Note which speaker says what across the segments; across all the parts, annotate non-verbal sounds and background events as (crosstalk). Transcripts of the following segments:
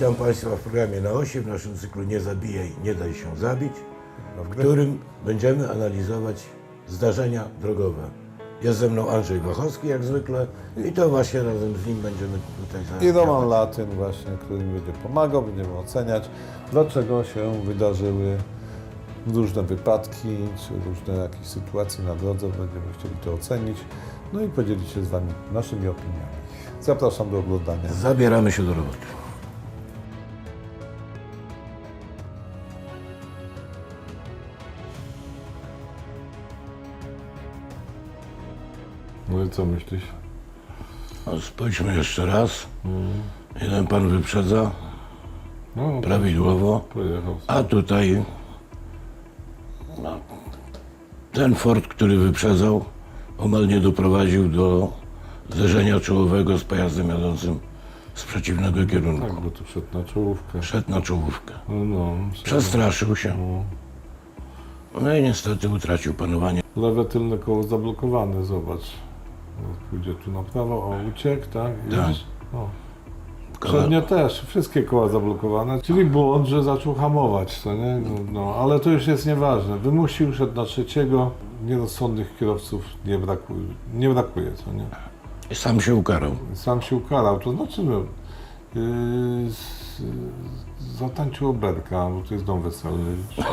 Speaker 1: Witam Państwa w programie na osi, w naszym cyklu Nie zabijaj, nie daj się zabić, w którym będziemy analizować zdarzenia drogowe. Jest ze mną Andrzej Wachowski jak zwykle i to właśnie razem z nim będziemy tutaj
Speaker 2: I Roman. Latyn właśnie, który mi będzie pomagał, będziemy oceniać, dlaczego się wydarzyły różne wypadki, czy różne jakieś sytuacje na drodze, będziemy chcieli to ocenić, no i podzielić się z Wami naszymi opiniami. Zapraszam do oglądania.
Speaker 1: Zabieramy się do roboty.
Speaker 3: No i co myślisz?
Speaker 1: No, spójrzmy jeszcze raz. Jeden pan wyprzedza
Speaker 3: No,
Speaker 1: prawidłowo,
Speaker 3: pojechał.
Speaker 1: a tutaj no, ten Ford, który wyprzedzał, omal nie doprowadził do zderzenia czołowego z pojazdem jadącym z przeciwnego kierunku.
Speaker 3: Tak, bo tu szedł na czołówkę.
Speaker 1: Szedł na czołówkę.
Speaker 3: No, no.
Speaker 1: Przestraszył się.
Speaker 3: No.
Speaker 1: No i niestety utracił panowanie.
Speaker 3: Lewe tylne koło zablokowane, zobacz. Pójdzie tu na prawo, o uciekł, tak?
Speaker 1: Tak.
Speaker 3: O. Przednie też, wszystkie koła zablokowane, czyli błąd, że zaczął hamować, to nie? No, no, ale to już jest nieważne. Wymusił, szedł na trzeciego, nierozsądnych kierowców nie brakuje, nie brakuje, co nie?
Speaker 1: Sam się ukarał.
Speaker 3: Sam się ukarał, to znaczy, no, yy, z- zatańczył oberka, bo to jest dom weselny. (laughs)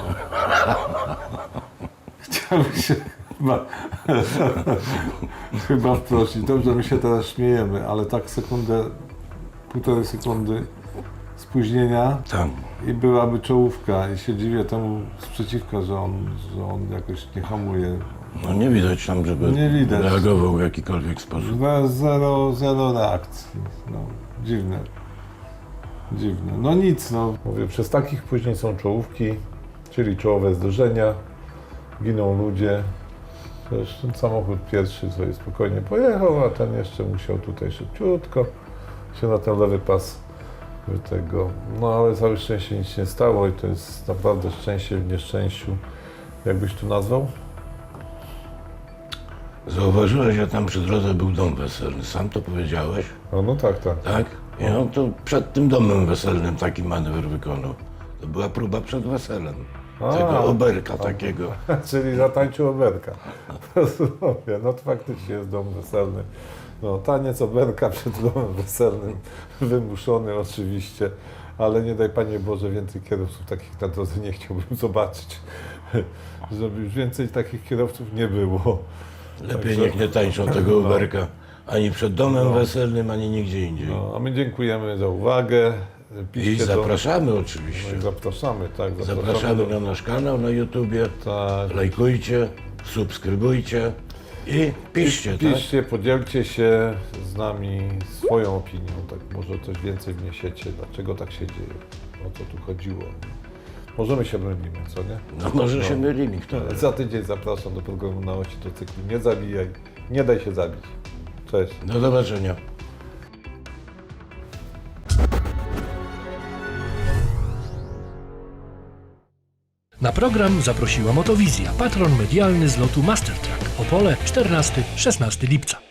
Speaker 3: Chciałbym się chyba, (laughs) chyba wprosić. Dobrze, my się teraz śmiejemy, ale tak sekundę, półtorej sekundy spóźnienia
Speaker 1: Tam.
Speaker 3: i byłaby czołówka i się dziwię temu sprzeciwka, że on, że on jakoś nie hamuje.
Speaker 1: No nie widać tam, żeby
Speaker 3: Nie widać.
Speaker 1: reagował w jakikolwiek sposób.
Speaker 3: Zero, zero, zero reakcji. No, dziwne. Dziwne. No nic, no.
Speaker 2: Mówię, przez takich później są czołówki, czyli czołowe zderzenia, giną ludzie. Przecież ten samochód pierwszy sobie spokojnie pojechał, a ten jeszcze musiał tutaj szybciutko się na ten lewy pas tego. No ale całe szczęście nic nie stało i to jest naprawdę szczęście w nieszczęściu. Jakbyś tu nazwał?
Speaker 1: Zauważyłeś, że tam przy drodze był dom weselny. Sam to powiedziałeś,
Speaker 2: No, no tak, tak.
Speaker 1: tak? I on to przed tym domem weselnym taki manewr wykonał. To była próba przed weselem. Tego oberka takiego. (laughs)
Speaker 2: Czyli zatańczył oberka. (laughs) No to faktycznie jest dom weselny. No, taniec oberka przed domem weselnym, (laughs) wymuszony oczywiście, ale nie daj Panie Boże, więcej kierowców takich na drodze nie chciałbym zobaczyć, żeby już więcej takich kierowców nie było.
Speaker 1: Lepiej niech nie tańczą tego
Speaker 2: No.
Speaker 1: oberka. Ani przed domem weselnym, ani nigdzie indziej.
Speaker 2: No, a my dziękujemy za uwagę.
Speaker 1: I
Speaker 2: Piszcie do-
Speaker 1: zapraszamy
Speaker 2: No
Speaker 1: oczywiście.
Speaker 2: i zapraszamy, tak.
Speaker 1: Zapraszamy na nasz kanał na YouTubie.
Speaker 2: Tak.
Speaker 1: Lajkujcie, subskrybujcie i piszcie, tak?
Speaker 2: Piszcie, podzielcie się z nami swoją opinią, tak może coś więcej wniesiecie, dlaczego tak się dzieje, o co tu chodziło. Możemy się mylimy, co nie?
Speaker 1: No może się mylimy, kto wie.
Speaker 2: Za tydzień zapraszam do programu na osi do Nie zabijaj, nie daj się zabić. Cześć.
Speaker 1: Do zobaczenia.
Speaker 4: Na program zaprosiła Motowizja, patron medialny z lotu Mastertrack. Opole 14-16 lipca.